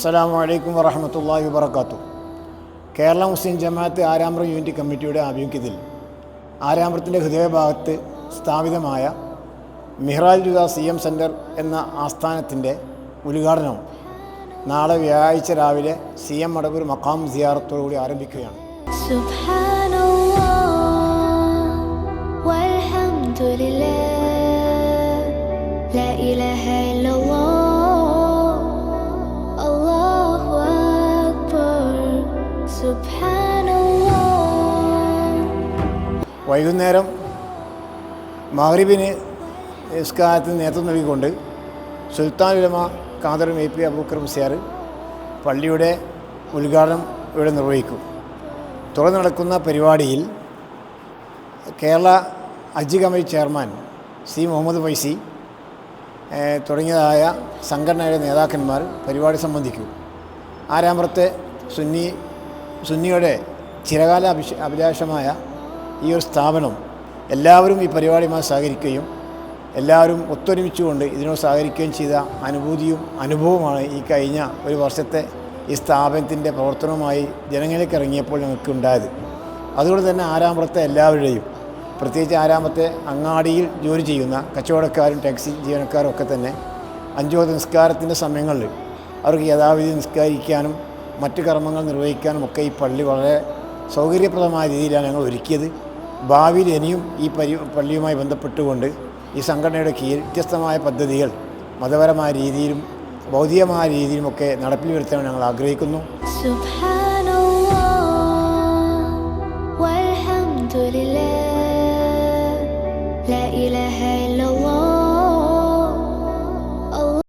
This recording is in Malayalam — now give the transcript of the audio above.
അസ്സലാമു അലൈക്കും വറഹമത്തല്ലാഹി വബർക്കാത്തു കേരള മുസ്ലിം ജമാഅത്ത് ആരാമ്പ്രം യൂണിറ്റ് കമ്മിറ്റിയുടെ ആഭിമുഖ്യത്തിൽ ആരാമ്പ്രത്തിൻ്റെ ഹൃദയഭാഗത്ത് സ്ഥാപിതമായ Mihraj Juda C M centre എന്ന ആസ്ഥാനത്തിൻ്റെ ഉദ്ഘാടനം നാളെ വ്യാഴാഴ്ച രാവിലെ സി എം മടവൂർ മക്കാം സിയാറത്തോടുകൂടി ആരംഭിക്കുകയാണ് سبحان الله والحمد لله لا إله إلا വൈകുന്നേരം മഹറിബിന് നിസ്കാരത്തിന് നേതൃത്വം നൽകിക്കൊണ്ട് സുൽത്താൻ ഉലമ കാദർ എ പി അബൂക്കർ സിയാർ പള്ളിയുടെ ഉദ്ഘാടനം ഇവിടെ നിർവഹിക്കും. തുടർന്ന് നടക്കുന്ന പരിപാടിയിൽ Kerala Hajj committee chairman C Muhammad Faizi തുടങ്ങിയതായ സംഘടനയുടെ നേതാക്കന്മാർ പരിപാടി സംബന്ധിക്കും. ആരാമ്പ്രത്തെ സുന്നി സുന്നിയുടെ ചിരകാല അഭിഷ അഭിലാഷമായ ഈ ഒരു സ്ഥാപനം എല്ലാവരും ഈ പരിപാടിയുമായി സഹകരിക്കുകയും എല്ലാവരും ഒത്തൊരുമിച്ചുകൊണ്ട് ഇതിനോട് സഹകരിക്കുകയും ചെയ്ത അനുഭൂതിയും അനുഭവമാണ് ഈ കഴിഞ്ഞ ഒരു വർഷത്തെ ഈ സ്ഥാപനത്തിന്റെ പ്രവർത്തനവുമായി ജനങ്ങളിലേക്ക് ഇറങ്ങിയപ്പോൾ ഞങ്ങൾക്ക് ഉണ്ടായത് അതുകൊണ്ട് തന്നെ ആരാമ്പുറത്തെ എല്ലാവരുടെയും പ്രത്യേകിച്ച് ആരാമത്തെ അങ്ങാടിയിൽ ജോലി ചെയ്യുന്ന കച്ചവടക്കാരും ടാക്സി ജീവനക്കാരും ഒക്കെ തന്നെ അഞ്ചോ നിസ്കാരത്തിന്റെ സമയങ്ങളിൽ അവർക്ക് യഥാവിധി നിസ്കരിക്കാനും മറ്റ് കർമ്മങ്ങൾ നിർവഹിക്കാനുമൊക്കെ ഈ പള്ളി വളരെ സൗകര്യപ്രദമായ രീതിയിലാണ് ഞങ്ങൾ ഒരുക്കിയത്. ഭാവിയിൽ ഇനിയും ഈ പരി പള്ളിയുമായി ബന്ധപ്പെട്ടുകൊണ്ട് ഈ സംഘടനയുടെ വ്യത്യസ്തമായ പദ്ധതികൾ മതപരമായ രീതിയിലും ഭൗതികമായ രീതിയിലുമൊക്കെ നടപ്പിൽ വരുത്താൻ ഞങ്ങൾ ആഗ്രഹിക്കുന്നു. لا إله